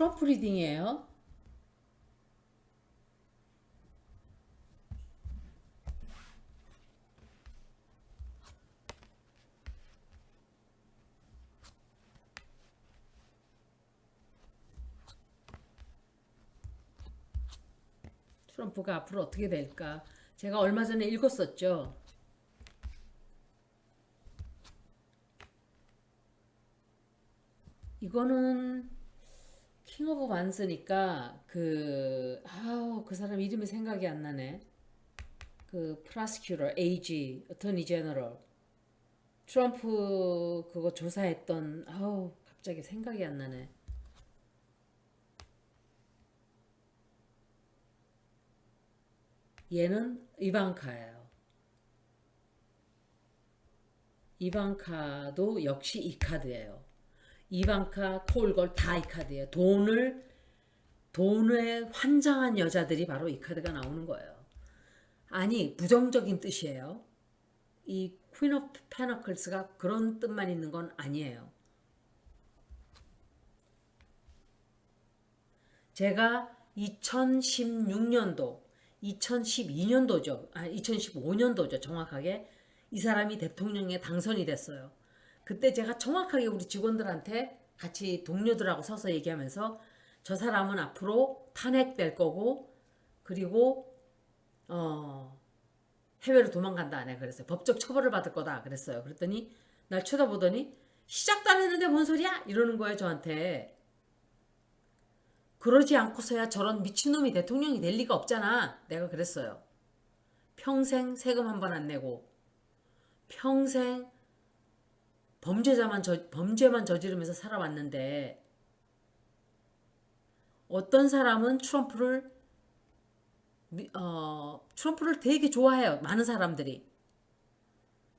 트럼프 리딩이에요. 트럼프가 앞으로 어떻게 될까? 제가 얼마 전에 읽었었죠. 이거는 만스니까 그 아우 그 사람 이름이 생각이 안 나네. 그 프라스큐러 AG 어토니 제너럴 트럼프 그거 조사했던 아우 갑자기 생각이 안 나네. 얘는 이방카예요. 이방카도 역시 이 카드예요. 이방카, 콜걸 다 이 카드예요. 돈을 돈에 환장한 여자들이 바로 이 카드가 나오는 거예요. 아니 부정적인 뜻이에요. 이 퀸 오브 페너클스가 그런 뜻만 있는 건 아니에요. 제가 2016년도, 2012년도죠. 아, 2015년도죠. 정확하게. 이 사람이 대통령에 당선이 됐어요. 그때 제가 정확하게 우리 직원들한테 같이 동료들하고 서서 얘기하면서 저 사람은 앞으로 탄핵될 거고 그리고 어 해외로 도망간다 내가 그랬어요. 법적 처벌을 받을 거다 그랬어요. 그랬더니 날 쳐다보더니 시작도 안 했는데 뭔 소리야 이러는 거예요 저한테. 그러지 않고서야 저런 미친놈이 대통령이 될 리가 없잖아. 내가 그랬어요. 평생 세금 한 번 안 내고 평생 범죄자만 저, 범죄만 저지르면서 살아왔는데 어떤 사람은 트럼프를 미- 어, 트럼프를 되게 좋아해요. 많은 사람들이.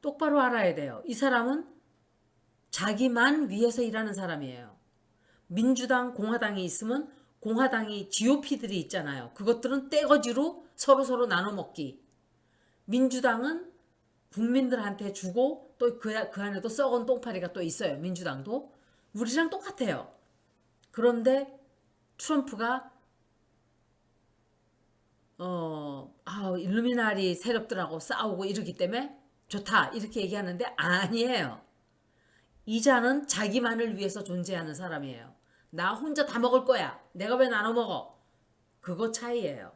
똑바로 알아야 돼요. 이 사람은 자기만 위해서 일하는 사람이에요. 민주당, 공화당이 있으면 공화당이 GOP들이 있잖아요. 그것들은 떼거지로 서로서로 나눠 먹기. 민주당은 국민들한테 주고 또 그 그 안에도 썩은 똥파리가 또 있어요. 민주당도 우리랑 똑같아요. 그런데 트럼프가 어, 아, 일루미나리 세력들하고 싸우고 이러기 때문에 좋다 이렇게 얘기하는데 아니에요. 이자는 자기만을 위해서 존재하는 사람이에요. 나 혼자 다 먹을 거야. 내가 왜 나눠 먹어? 그거 차이예요.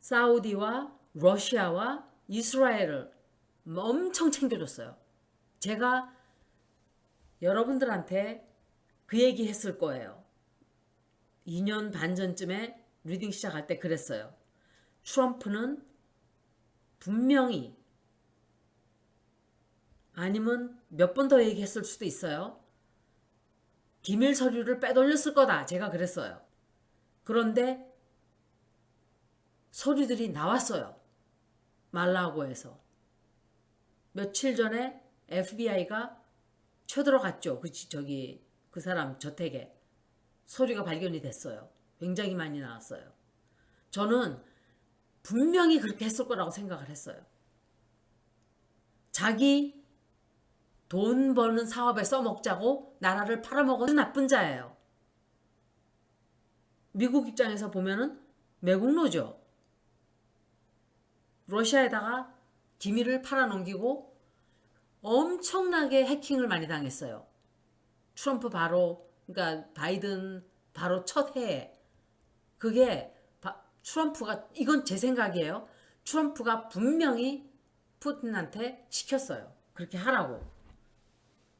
사우디와 러시아와 이스라엘을 엄청 챙겨줬어요. 제가 여러분들한테 그 얘기 했을 거예요. 2년 반 전쯤에 리딩 시작할 때 그랬어요. 트럼프는 분명히 아니면 몇 번 더 얘기했을 수도 있어요. 기밀 서류를 빼돌렸을 거다. 제가 그랬어요. 그런데 서류들이 나왔어요. 말라고에서. 며칠 전에 FBI가 쳐들어갔죠. 그 지- 저기 그 사람 저택에 서류가 발견이 됐어요. 굉장히 많이 나왔어요. 저는 분명히 그렇게 했을 거라고 생각을 했어요. 자기 돈 버는 사업에 써먹자고 나라를 팔아먹은 나쁜 자예요. 미국 입장에서 보면은 매국노죠. 러시아에다가 기밀을 팔아넘기고 엄청나게 해킹을 많이 당했어요. 트럼프 바로 그러니까 바이든 바로 첫 해에 그게 바- 트럼프가 이건 제 생각이에요. 트럼프가 분명히 푸틴한테 시켰어요. 그렇게 하라고.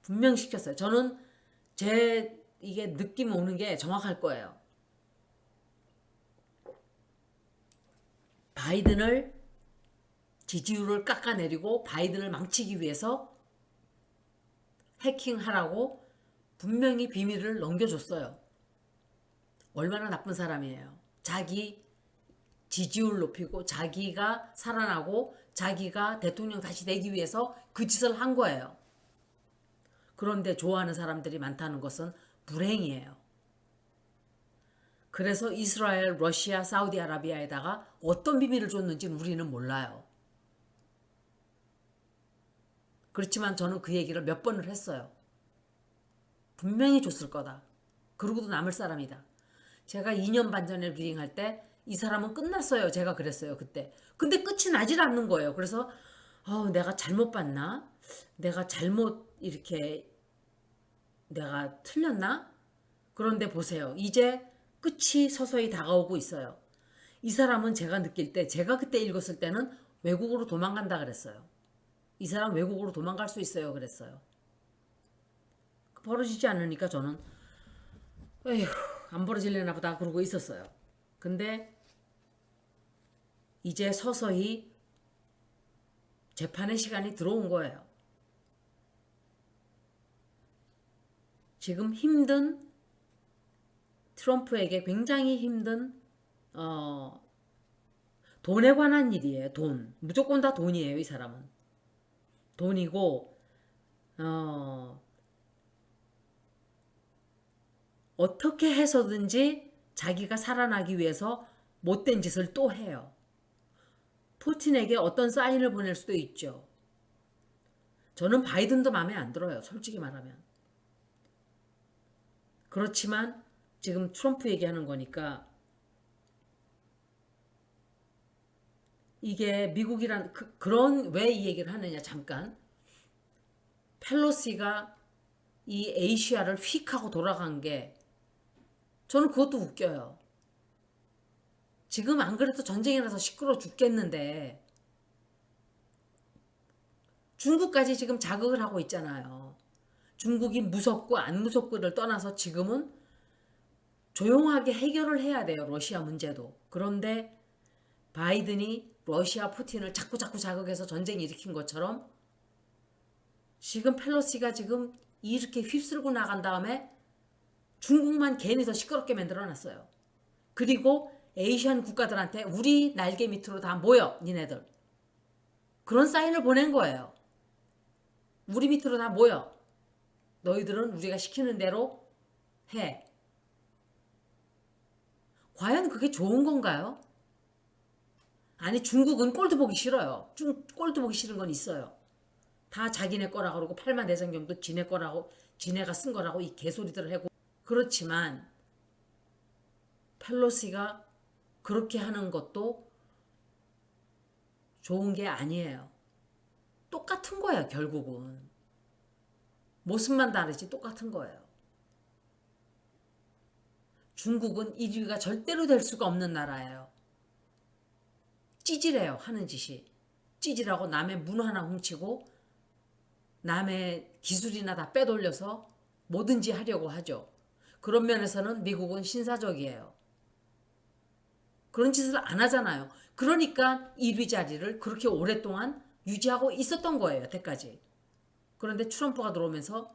분명 시켰어요. 저는 제 이게 느낌 오는 게 정확할 거예요. 바이든을 지지율을 깎아내리고 바이든을 망치기 위해서 해킹하라고 분명히 비밀을 넘겨줬어요. 얼마나 나쁜 사람이에요. 자기 지지율 높이고 자기가 살아나고 자기가 대통령 다시 되기 위해서 그 짓을 한 거예요. 그런데 좋아하는 사람들이 많다는 것은 불행이에요. 그래서 이스라엘, 러시아, 사우디아라비아에다가 어떤 비밀을 줬는지는 우리는 몰라요. 그렇지만 저는 그 얘기를 몇 번을 했어요. 분명히 줬을 거다. 그러고도 남을 사람이다. 제가 2년 반 전에 리딩할 때 이 사람은 끝났어요. 제가 그랬어요 그때. 근데 끝이 나질 않는 거예요. 그래서 어, 내가 잘못 봤나? 내가 잘못 이렇게 내가 틀렸나? 그런데 보세요. 이제 끝이 서서히 다가오고 있어요. 이 사람은 제가 느낄 때, 제가 그때 읽었을 때는 외국으로 도망간다 그랬어요. 이 사람 외국으로 도망갈 수 있어요. 그랬어요. 벌어지지 않으니까 저는, 에휴, 안 벌어질려나 보다 그러고 있었어요. 근데 이제 서서히 재판의 시간이 들어온 거예요. 지금 힘든 트럼프에게 굉장히 힘든 어, 돈에 관한 일이에요. 돈 무조건 다 돈이에요. 이 사람은 돈이고 어, 어떻게 해서든지 자기가 살아나기 위해서 못된 짓을 또 해요. 푸틴에게 어떤 사인을 보낼 수도 있죠. 저는 바이든도 마음에 안 들어요. 솔직히 말하면. 그렇지만 지금 트럼프 얘기하는 거니까 이게 미국이란 그, 그런 왜 이 얘기를 하느냐 잠깐 펠로시가 이 에이시아를 휙 하고 돌아간 게 저는 그것도 웃겨요. 지금 안 그래도 전쟁이 나서 시끄러 죽겠는데 중국까지 지금 자극을 하고 있잖아요. 중국이 무섭고 안 무섭고를 떠나서 지금은 조용하게 해결을 해야 돼요. 러시아 문제도. 그런데 바이든이 러시아 푸틴을 자꾸 자꾸 자극해서 전쟁 일으킨 것처럼 지금 펠로시가 지금 이렇게 휩쓸고 나간 다음에 중국만 괜히 더 시끄럽게 만들어 놨어요. 그리고 에이시안 국가들한테 우리 날개 밑으로 다 모여 니네들. 그런 사인을 보낸 거예요. 우리 밑으로 다 모여. 너희들은 우리가 시키는 대로 해. 과연 그게 좋은 건가요? 아니 중국은 꼴도 보기 싫어요. 중, 꼴도 보기 싫은 건 있어요. 다 자기네 거라 그러고 팔만 대장경도 지네 거라고 지네가 쓴 거라고 이 개소리들을 하고 그렇지만 펠로시가 그렇게 하는 것도 좋은 게 아니에요. 똑같은 거야 결국은. 모습만 다르지 똑같은 거예요. 중국은 1위가 절대로 될 수가 없는 나라예요. 찌질해요 하는 짓이. 찌질하고 남의 문 하나 훔치고 남의 기술이나 다 빼돌려서 뭐든지 하려고 하죠. 그런 면에서는 미국은 신사적이에요. 그런 짓을 안 하잖아요. 그러니까 1위 자리를 그렇게 오랫동안 유지하고 있었던 거예요. 여태까지. 그런데 트럼프가 들어오면서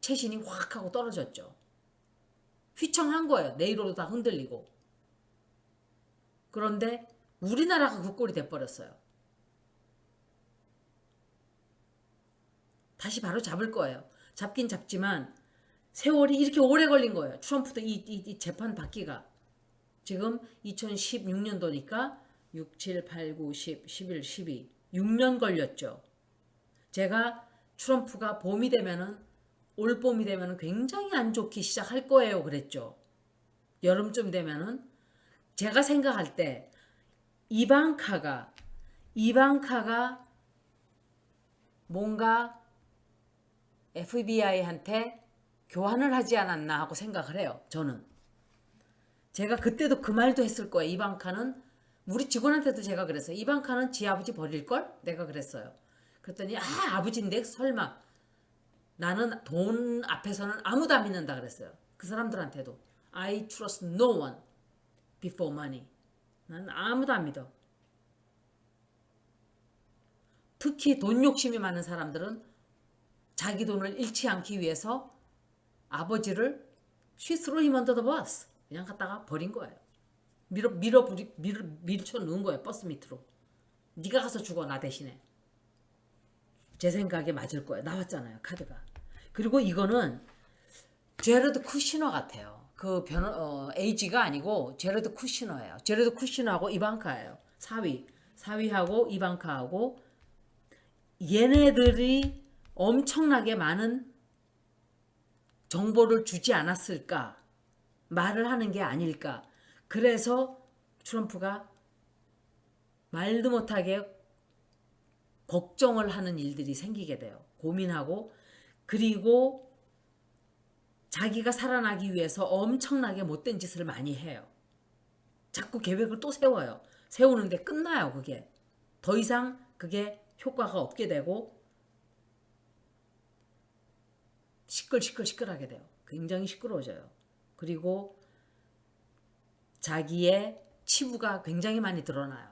최신이 확 하고 떨어졌죠. 휘청한 거예요. 내일로도 다 흔들리고. 그런데 우리나라가 그 꼴이 돼버렸어요. 다시 바로 잡을 거예요. 잡긴 잡지만 세월이 이렇게 오래 걸린 거예요. 트럼프도 이, 이, 이 재판 받기가. 지금 2016년도니까 6, 7, 8, 9, 10, 11, 12. 6년 걸렸죠. 제가 트럼프가 봄이 되면은 올 봄이 되면은 굉장히 안 좋기 시작할 거예요. 그랬죠. 여름쯤 되면은 제가 생각할 때 이방카가 이방카가 뭔가 FBI한테 교환을 하지 않았나 하고 생각을 해요. 저는. 제가 그때도 그 말도 했을 거예요. 이방카는 우리 직원한테도 제가 그랬어요. 이방카는 지 아버지 버릴 걸? 내가 그랬어요. 그랬더니 아 아버지인데 설마 나는 돈 앞에서는 아무도 안 믿는다 그랬어요. 그 사람들한테도 I trust no one before money. 난 아무도 안 믿어. 특히 돈 욕심이 많은 사람들은 자기 돈을 잃지 않기 위해서 아버지를 under the bus. 그냥 갖다가 버린 거예요. 밀어 밀어 부리 밀어 밀쳐 넣은 거예요. 버스 밑으로. 네가 가서 죽어 나 대신에. 제 생각에 맞을 거예요. 나왔잖아요. 카드가. 그리고 이거는 제르드 쿠시너 같아요. 그 변호 어, 에이지가 아니고 제르드 쿠시너예요. 제르드 쿠시너하고 이방카예요. 사위. 사위하고 이방카하고 얘네들이 엄청나게 많은 정보를 주지 않았을까? 말을 하는 게 아닐까? 그래서 트럼프가 말도 못하게 걱정을 하는 일들이 생기게 돼요. 고민하고 그리고 자기가 살아나기 위해서 엄청나게 못된 짓을 많이 해요. 자꾸 계획을 또 세워요. 세우는데 끝나요, 그게. 더 이상 그게 효과가 없게 되고 시끌시끌시끌하게 돼요. 굉장히 시끄러워져요. 그리고 자기의 치부가 굉장히 많이 드러나요.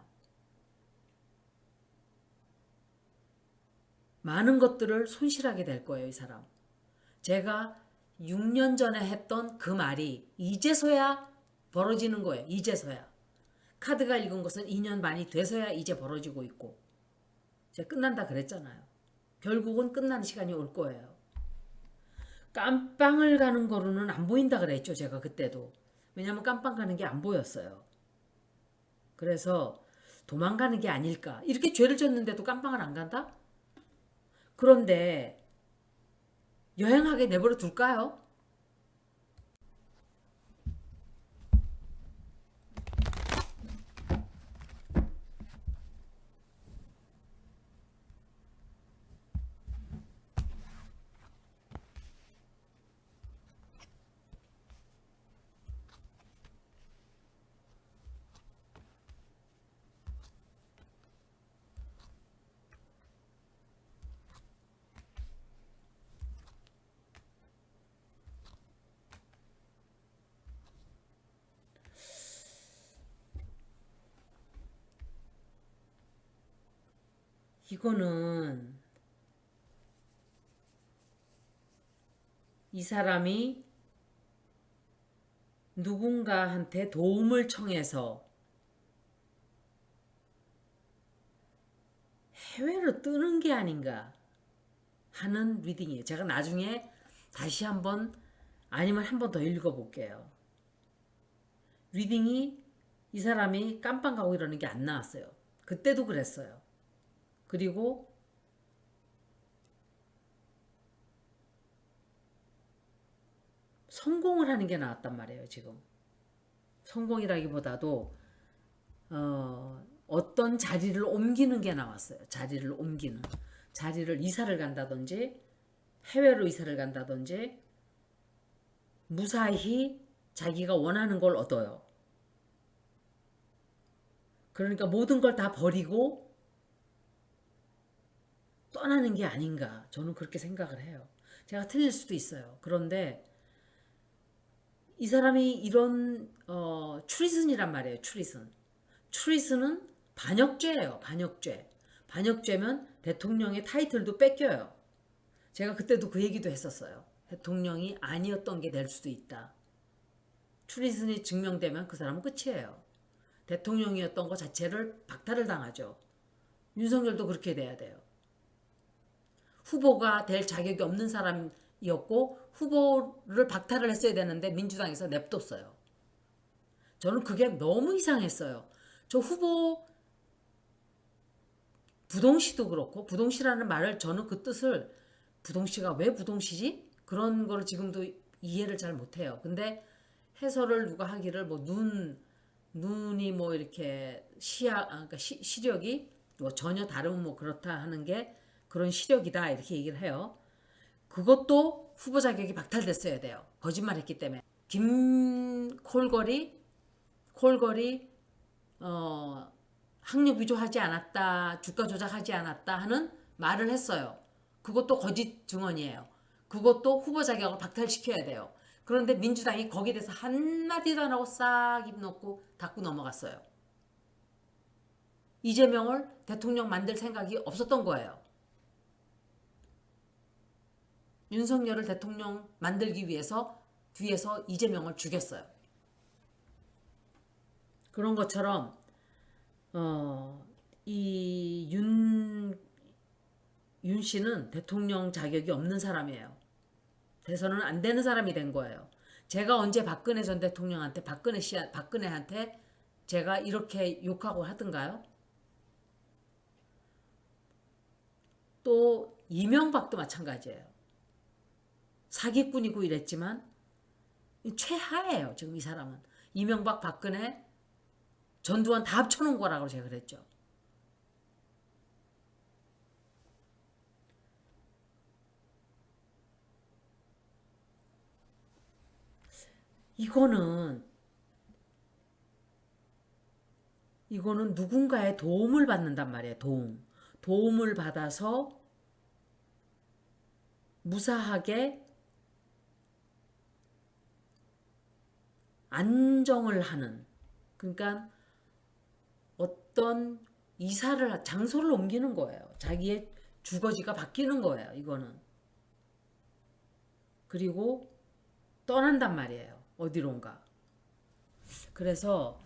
많은 것들을 손실하게 될 거예요, 이 사람. 제가 6년 전에 했던 그 말이 이제서야 벌어지는 거예요. 이제서야. 카드가 읽은 것은 2년 반이 돼서야 이제 벌어지고 있고. 제가 끝난다 그랬잖아요. 결국은 끝나는 시간이 올 거예요. 깜빵을 가는 거로는 안 보인다 그랬죠. 제가 그때도. 왜냐면 깜빵 가는 게 안 보였어요. 그래서 도망가는 게 아닐까. 이렇게 죄를 졌는데도 깜빵을 안 간다? 그런데 여행하게 내버려 둘까요? 이거는 이 사람이 누군가한테 도움을 청해서 해외로 뜨는 게 아닌가 하는 리딩이에요. 제가 나중에 다시 한번 아니면 한 번 더 읽어볼게요. 리딩이 이 사람이 깜빵 가고 이러는 게 안 나왔어요. 그때도 그랬어요. 그리고 성공을 하는 게 나왔단 말이에요, 지금. 성공이라기보다도 어, 어떤 자리를 옮기는 게 나왔어요. 자리를 옮기는. 자리를 이사를 간다든지 해외로 이사를 간다든지 무사히 자기가 원하는 걸 얻어요. 그러니까 모든 걸 다 버리고 떠나는 게 아닌가. 저는 그렇게 생각을 해요. 제가 틀릴 수도 있어요. 그런데 이 사람이 이런 어, 추리슨이란 말이에요. 추리슨. 추리슨은 반역죄예요. 반역죄. 반역죄면 대통령의 타이틀도 뺏겨요. 제가 그때도 그 얘기도 했었어요. 대통령이 아니었던 게 될 수도 있다. 추리슨이 증명되면 그 사람은 끝이에요. 대통령이었던 것 자체를 박탈을 당하죠. 윤석열도 그렇게 돼야 돼요. 후보가 될 자격이 없는 사람이었고 후보를 박탈을 했어야 되는데 민주당에서 냅뒀어요. 저는 그게 너무 이상했어요. 저 후보 부동시도 그렇고 부동시라는 말을 저는 그 뜻을 부동시가 왜 부동시지? 그런 걸 지금도 이해를 잘 못해요. 근데 해설을 누가 하기를 뭐 눈 눈이 뭐 이렇게 시야 아, 그러니까 시, 시력이 뭐 전혀 다른 뭐 그렇다 하는 게 그런 시력이다 이렇게 얘기를 해요. 그것도 후보 자격이 박탈됐어야 돼요. 거짓말했기 때문에 김콜걸이 콜걸이 어, 학력 위조하지 않았다, 주가 조작하지 않았다 하는 말을 했어요. 그것도 거짓 증언이에요. 그것도 후보 자격을 박탈시켜야 돼요. 그런데 민주당이 거기에 대해서 한마디도 안 하고 싹입 넣고 닫고 넘어갔어요. 이재명을 대통령 만들 생각이 없었던 거예요. 윤석열을 대통령 만들기 위해서 뒤에서 이재명을 죽였어요. 그런 것처럼 어, 이윤윤 씨는 대통령 자격이 없는 사람이에요. 대선은 안 되는 사람이 된 거예요. 제가 언제 박근혜 전 대통령한테 박근혜 씨 박근혜한테 제가 이렇게 욕하고 하던가요? 또 이명박도 마찬가지예요. 사기꾼이고 이랬지만 이 최하예요. 지금 이 사람은 이명박 박근혜 전두환 다 합쳐놓은 거라고 제가 그랬죠. 이거는 이거는 누군가의 도움을 받는단 말이에요. 도움. 도움을 받아서 무사하게 안정을 하는 그러니까 어떤 이사를 장소를 옮기는 거예요. 자기의 주거지가 바뀌는 거예요. 이거는 그리고 떠난단 말이에요. 어디론가. 그래서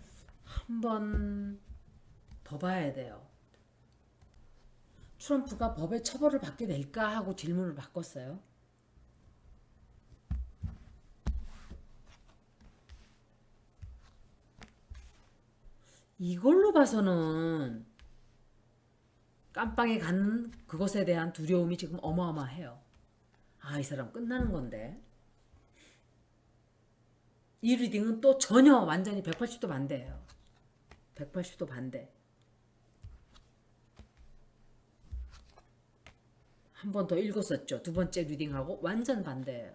한 번 더 봐야 돼요. 트럼프가 법의 처벌을 받게 될까 하고 질문을 바꿨어요. 이걸로 봐서는 깜빵에 간 그것에 대한 두려움이 지금 어마어마해요. 아, 이 사람 끝나는 건데. 이 리딩은 또 전혀 완전히 180도 반대예요. 180도 반대. 한 번 더 읽었었죠. 두 번째 리딩하고 완전 반대예요.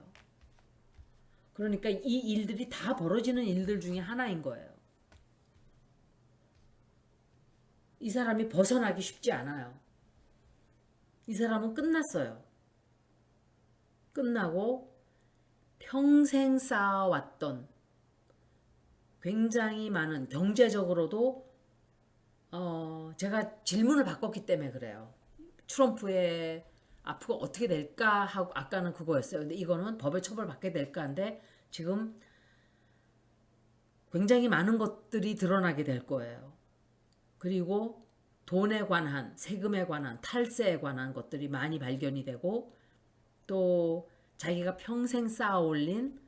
그러니까 이 일들이 다 벌어지는 일들 중에 하나인 거예요. 이 사람이 벗어나기 쉽지 않아요. 이 사람은 끝났어요. 끝나고 평생 쌓아왔던 굉장히 많은 경제적으로도 어 제가 질문을 바꿨기 때문에 그래요. 트럼프의 앞으로 어떻게 될까 하고 아까는 그거였어요. 근데 이거는 법의 처벌 받게 될까인데 지금 굉장히 많은 것들이 드러나게 될 거예요. 그리고 돈에 관한 세금에 관한 탈세에 관한 것들이 많이 발견이 되고 또 자기가 평생 쌓아 올린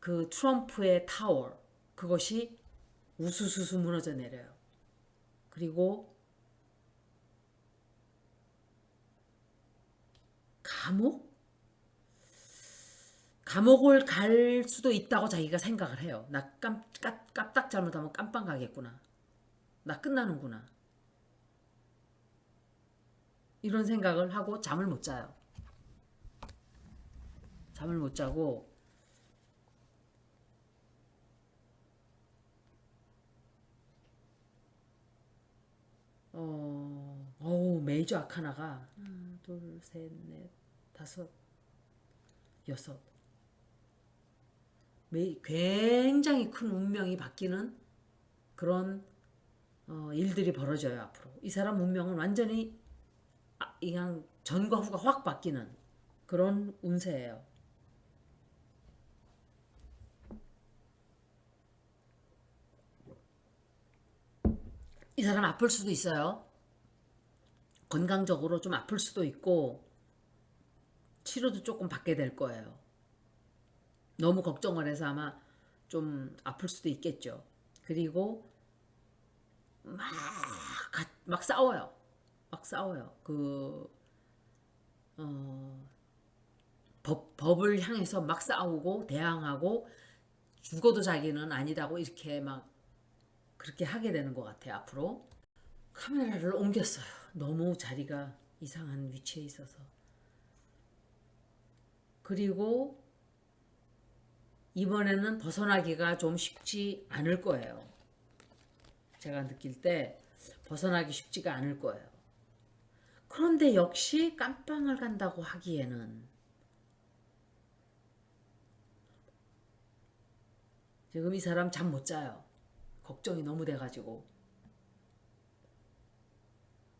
그 트럼프의 타워 그것이 우수수수 무너져 내려요. 그리고 감옥? 감옥을 갈 수도 있다고 자기가 생각을 해요. 나 깜, 깜, 깜딱 잘못하면 깜빵 가겠구나. 나 끝나는구나. 이런 생각을 하고 잠을 못 자요. 잠을 못 자고 어, 어우 메이저 아카나가 하나, 둘, 셋, 넷, 다섯, 여섯. 매, 굉장히 큰 운명이 바뀌는 그런 어, 일들이 벌어져요 앞으로. 이 사람 운명은 완전히 아, 그냥 전과 후가 확 바뀌는 그런 운세예요. 이 사람 아플 수도 있어요. 건강적으로 좀 아플 수도 있고 치료도 조금 받게 될 거예요. 너무 걱정을 해서 아마 좀 아플 수도 있겠죠. 그리고 막, 가- 막 싸워요. 막 싸워요. 그, 어, 법, 법을 향해서 막 싸우고 대항하고 죽어도 자기는 아니다고 이렇게 막 그렇게 하게 되는 것 같아요. 앞으로. 카메라를 옮겼어요. 너무 자리가 이상한 위치에 있어서. 그리고 이번에는 벗어나기가 좀 쉽지 않을 거예요. 제가 느낄 때 벗어나기 쉽지가 않을 거예요. 그런데 역시 깜빵을 간다고 하기에는 지금 이 사람 잠 못 자요. 걱정이 너무 돼가지고.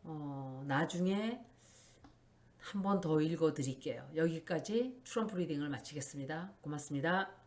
어, 나중에 한 번 더 읽어 드릴게요. 여기까지 트럼프 리딩을 마치겠습니다. 고맙습니다.